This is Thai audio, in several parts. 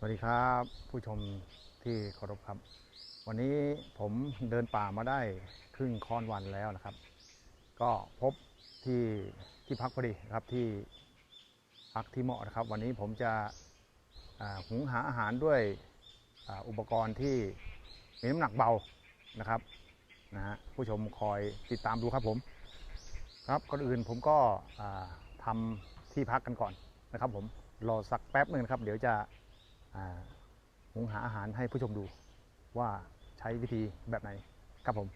สวัสดีครับผู้ชมที่เคารพครับ วันนี้ผมเดินป่ามาได้ครึ่งค่อนวันแล้วนะครับ ก็พบที่ที่พักพอดีครับที่พักที่เหมาะนะครับ วันนี้ผมจะหุงหาอาหารด้วยอ,อุปกรณ์ที่มีน้ำหนักเบานะครับนะฮะผู้ชมคอยติดตามดูครับผม ครับก่อนอื่นผมก็ทำที่พักกันก่อนนะครับ ผมรอสักแป๊บหนึ่งครับ เดี๋ยวจะ หุงหาอาหารให้ผู้ชมดูว่าใช้วิธีแบบไหนครับผม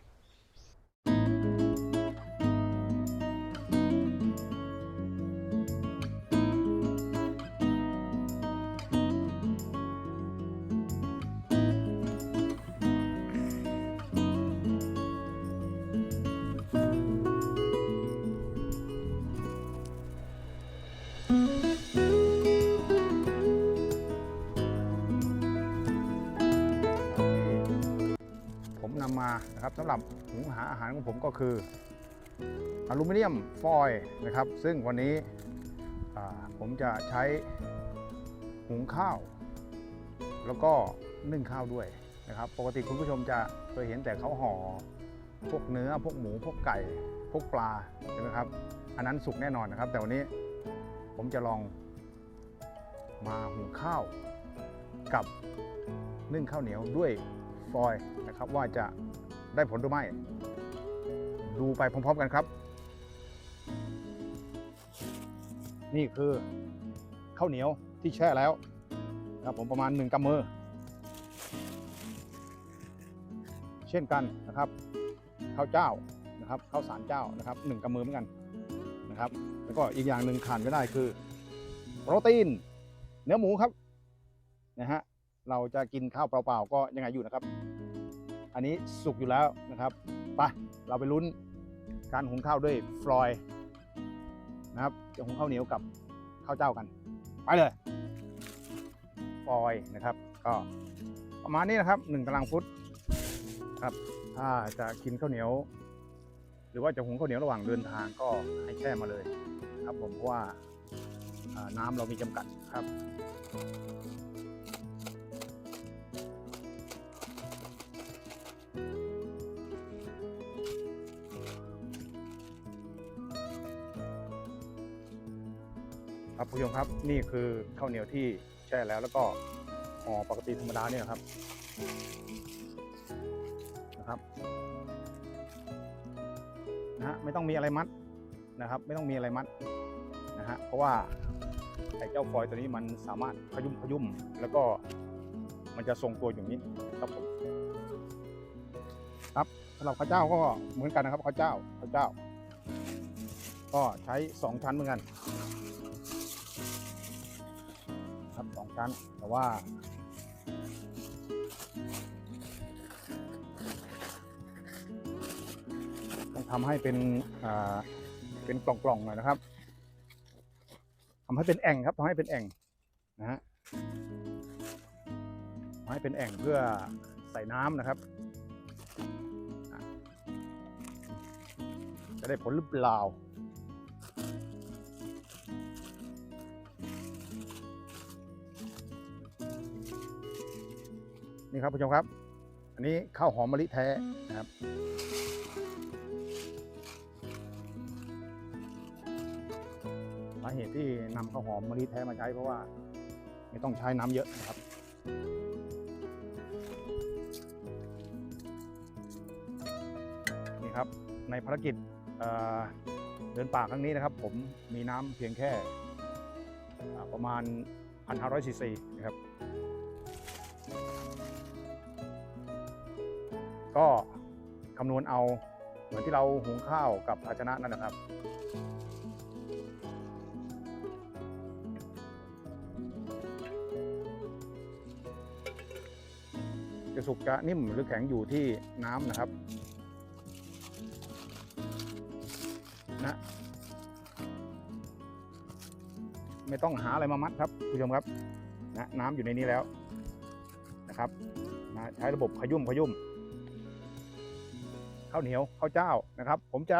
มานะครับสำหรับหุงหาอาหารของผมก็คืออลูมิเนียมฟอยล์นะครับ ซึ่งวันนี้ผมจะใช้หุงข้าว แล้วก็นึ่งข้าวด้วยนะครับ ปกติคุณผู้ชมจะเคยเห็นแต่เขาห่อพวกเนื้อพวกหมูพวกไก่พวกปลาใช่ไหมครับ อันนั้นสุกแน่นอนนะครับ แต่วันนี้ผมจะลองมาหุงข้าวกับนึ่งข้าวเหนียวด้วย ฟอยนะครับว่าจะได้ผลหรือไม่ ดูไปพร้อมๆกันครับ นี่คือข้าวเหนียวที่แช่แล้วนะครับผมประมาณ1กำมือ เช่นกันนะครับข้าวเจ้านะครับข้าวสารเจ้านะครับหนึ่งกำมือเหมือนกันนะครับ แล้วก็อีกอย่างหนึ่งขาดไม่ได้คือ โปรตีน เนื้อหมูครับนะฮะ เราจะกินข้าวเปล่าๆก็ยังไงอยู่นะครับ อันนี้สุกอยู่แล้วนะครับไปเราไปลุ้นการหุงข้าวด้วยฟลอยล์นะครับจะหุงข้าวเหนียวกับข้าวเจ้ากัน ไปเลยฟลอยล์นะครับ ก็ประมาณนี้นะครับหนึ่งตารางฟุตครับถ้าจะกินข้าวเหนียว หรือว่าจะหุงข้าวเหนียวระหว่างเดินทางก็ให้แช่มาเลยครับผมเพราะว่าอ่าน้ำเรามีจำกัดครับ ครับผู้ชมครับนี่คือข้าวเหนียวที่แช่แล้วแล้วก็ห่อปกติธรรมดาเนี่ยครับนะครับนะฮะไม่ต้องมีอะไรมัดนะครับ ไม่ต้องมีอะไรมัดนะฮะเพราะว่าไอ้เจ้าฟอยล์ตัวนี้มันสามารถขยุ่มขยุ่มแล้วก็มันจะทรงตัวอย่างนี้ครับผมครับสำหรับข้าวเจ้าก็เหมือนกันนะครับข้าวเจ้าข้าวเจ้า ก็ใช้สองชั้นเหมือนกันั้นแต่ว่า ต้องทำให้เป็นอ่าเป็นกล่องๆหน่อยนะครับทำให้เป็นแอ่งครับทำให้เป็นแอ่งนะฮะทำให้เป็นแอ่งเพื่อใส่น้ำนะครับจะได้ผลหรือเปล่า ครับผู้ชมครับ อันนี้ข้าวหอมมะลิแท้นะครับสาเหตุที่นำข้าวหอมมะลิแท้มาใช้เพราะว่า ไม่ต้องใช้น้ำเยอะนะครับนี่ครับในภารกิจเเดินป่าครั้งนี้นะครับ ผมมีน้ำเพียงแค่ประมาณ 1,500ซีซีนะครับ ก็คำนวณเอาเหมือนที่เราหุงข้าวกับภาชนะนั่นนะครับ จะสุกจะนิ่มหรือแข็งอยู่ที่น้ำนะครับนะไม่ต้องหาอะไรมามัดครับผู้ชมครับนะน้ำอยู่ในนี้แล้วนะครับนะใช้ระบบขยุ่มขยุ่ม ข้าวเหนียวข้าวเจ้านะครับ ผมจะ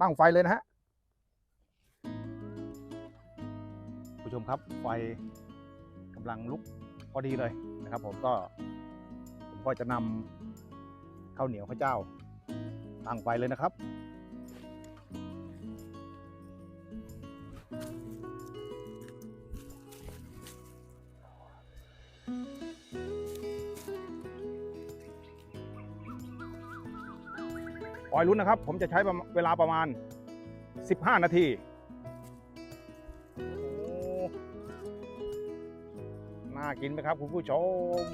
ตั้งไฟเลยนะฮะผู้ชมครับไฟกำลังลุกพอดีเลยนะครับ ผมก็ผมก็จะนำข้าวเหนียวข้าวเจ้า ตั้งไฟเลยนะครับ คอยลุ้นนะครับ ผมจะใช้เวลาประมาณ 15 นาทีน่ากินไหมครับคุณผู้ชม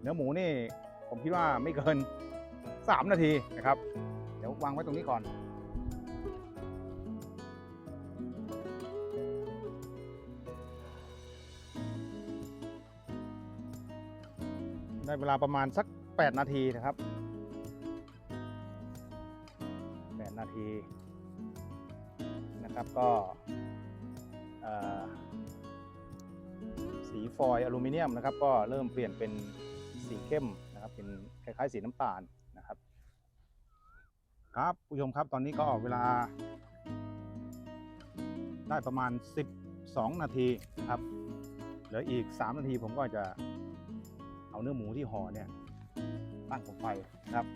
เนื้อหมูนี่ผมคิดว่าไม่เกิน 3 นาทีนะครับ วางไว้ตรงนี้ก่อน ได้เวลาประมาณสัก 8 นาทีนะครับ 8 นาทีนะครับก็สีฟอยล์อลูมิเนียมนะครับ ก็เริ่มเปลี่ยนเป็นสีเข้มนะครับ เป็นคล้ายๆสีน้ำตาล ครับผู้ชมครับตอนนี้ก็ออกเวลา ได้ประมาณ 12 นาทีนะครับเหลืออีก 3 นาทีผมก็จะเอาเนื้อหมูที่ห่อเนี่ยตั้งไฟนะครับ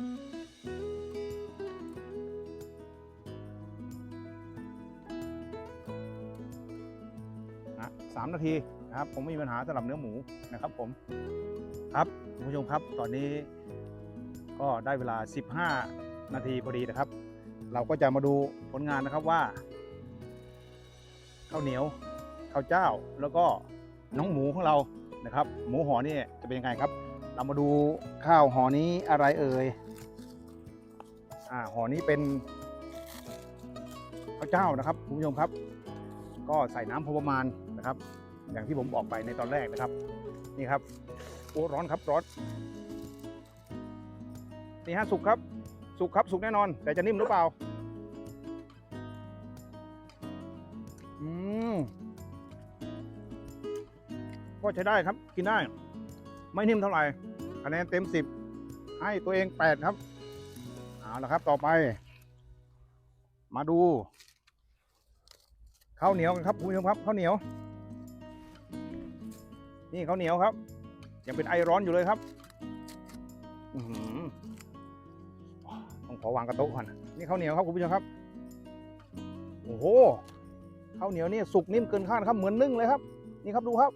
うん。3 นาทีนะครับผมไม่มีปัญหาสำหรับเนื้อหมูนะครับผมครับคุณผู้ชมครับตอนนี้ก็ได้เวลา 15 นาทีพอดีนะครับ เราก็จะมาดูผลงานนะครับว่าข้าวเหนียวข้าวเจ้าแล้วก็น้องหมูของเรานะครับ หมูห่อนี่จะเป็นยังไงครับ เรามาดูข้าวห่อนี้อะไรเอ่ยอ่าห่อนี้เป็นข้าวเจ้านะครับคุณผู้ชมครับ ก็ใส่น้ำพอประมาณนะครับ อย่างที่ผมบอกไปในตอนแรกนะครับ นี่ครับโอ้ร้อนครับร้อนนี่ฮะสุกครับ สุกครับสุกแน่นอน แต่จะนิ่มหรือเปล่าอืมก็ใช้ได้ครับกินได้ ไม่นิ่มเท่าไหร่คะแนนเต็มสิบให้ตัวเองแปดครับเอาละครับต่อไป มาดู ข้าวเหนียวกันครับคุณผู้ชมครับข้าวเหนียว นี่ข้าวเหนียวครับ ยังเป็นไอร้อนอยู่เลยครับอื้อหือต้องขอวางกระโต๊ะก่อนนี่ข้าวเหนียวครับคุณผู้ชมครับโอ้โหข้าวเหนียวนี่สุกนิ่มเกินคาดครับเหมือนนึ่งเลยครับ นี่ครับดูครับ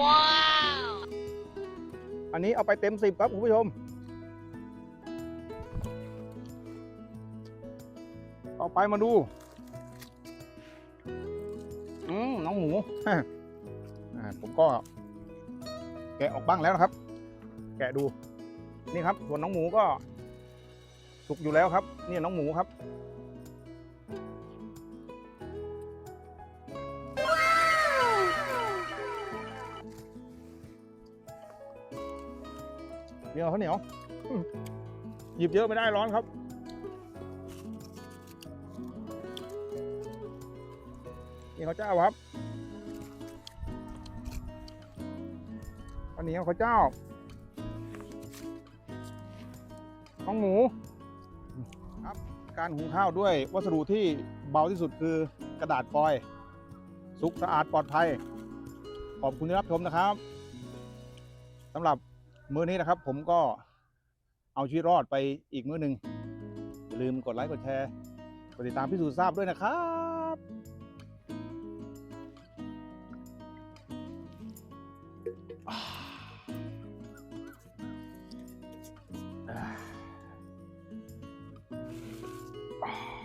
ว้าวอันนี้เอาไปเต็มสิบครับคุณผู้ชมต่อไปมาดู น้องหมู อ่าผมก็ แกะออกบ้างแล้วนะครับ แกะดู นี่ครับส่วนน้องหมูก็ สุกอยู่แล้วครับ นี่น้องหมูครับเหนียวข้าวเหนียวอืมหยิบเยอะไม่ได้ร้อนครับ นี่ขาเจ้าครับข้าวเหนียวข้าเจ้าข้าวหมูครับการหุงข้าวด้วยวัสดุที่เบาที่สุดคือกระดาษฟอยล์สุกสะอาดปลอดภัย ขอบคุณที่รับชมนะครับสำหรับมื้อนี้นะครับ ผมก็เอาชีวิตรอดไปอีกมื้อหนึ่งอย่าลืมกดไลค์กดแชร์กดติดตามพิสูจน์ทราบด้วยนะครับ Ah. Ah. ah.